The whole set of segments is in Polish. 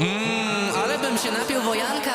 Mmm, ale bym się napił wojanka.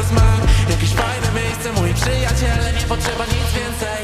teraz mam Jakieś fajne miejsce, moi przyjaciele Nie potrzeba nic więcej.